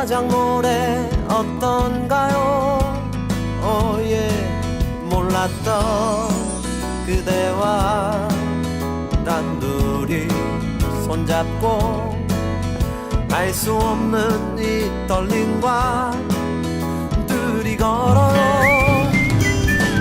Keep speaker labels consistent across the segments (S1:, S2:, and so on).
S1: 자작 노래 어떤가요? 오예 몰랐던 그대와 단둘이 손잡고 알 수 없는 이 떨림과 둘이 걸어요.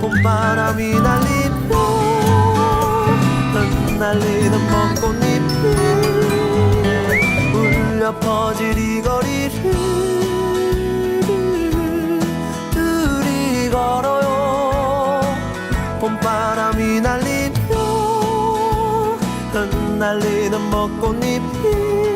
S1: 봄바람이 날리며 흩날리는 벚꽃잎이 울려 퍼질 이거 봄바람이 날리며 흩날리는 벚꽃잎이